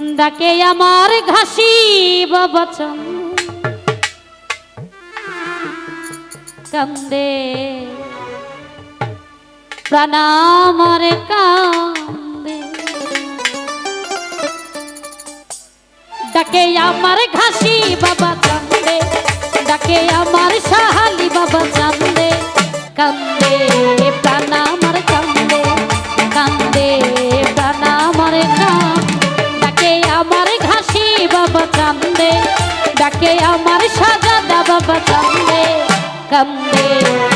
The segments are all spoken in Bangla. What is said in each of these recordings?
ডাকে আমার ঘাসি বচন। কান্দে। প্রণামর কান্দে। ডাকে আমার ঘাসি বাবা কান্দে ডাকে আমার সাহালি বাবা কান্দে কান্দে প্রাণ তাকে আমার সাজা দাবা কান্দে কান্দে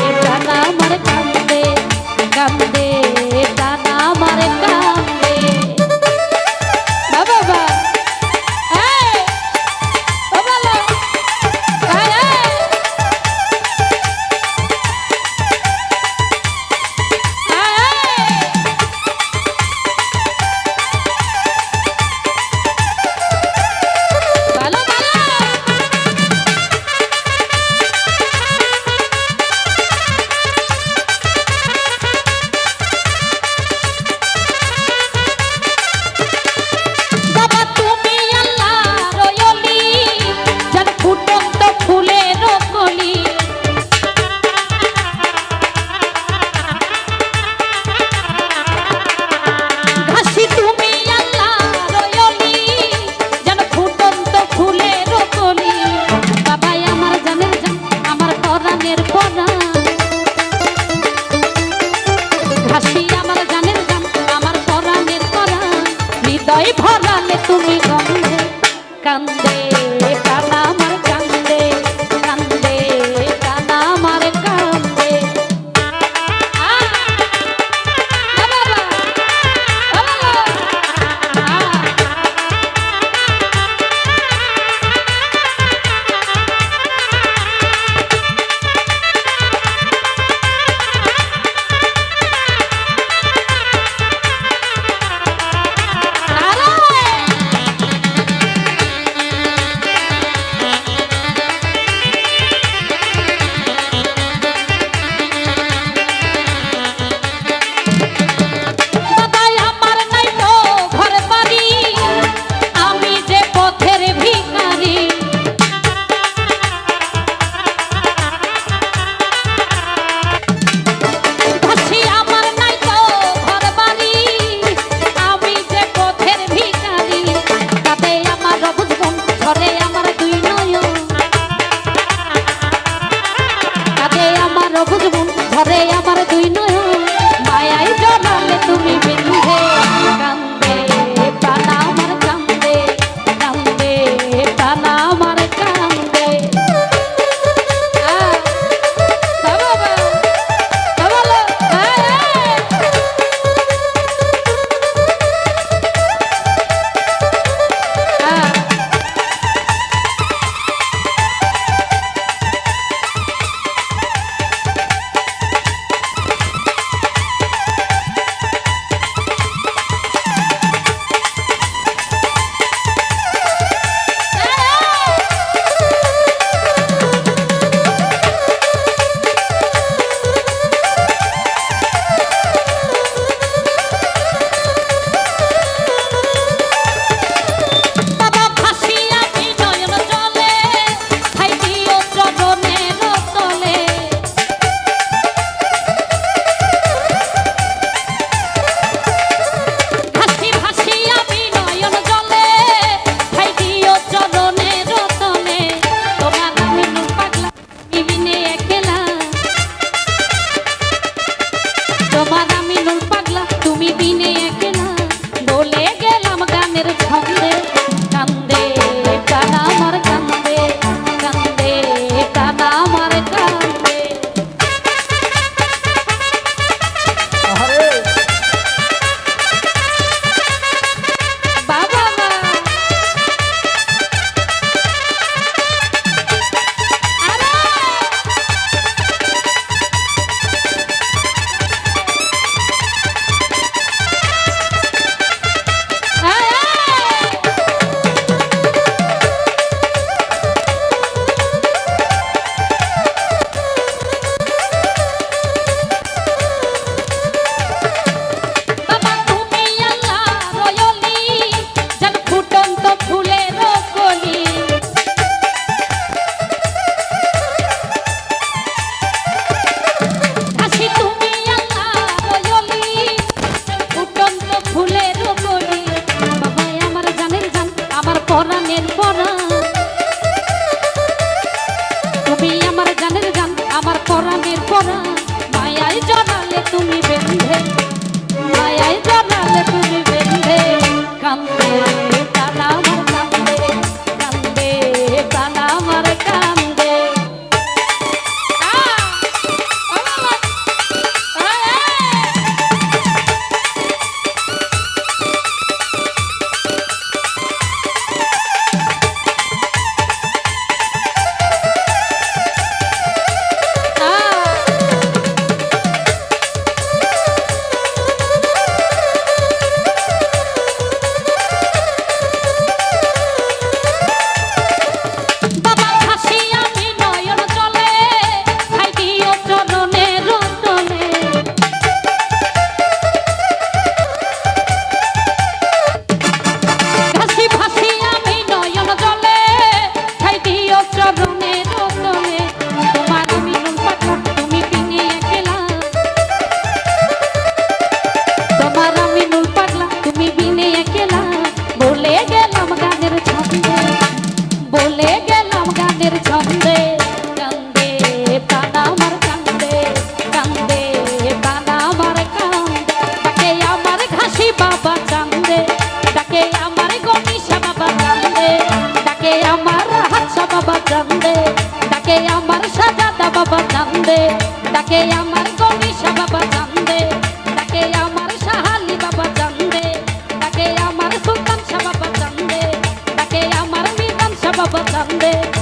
বাবা কান্দে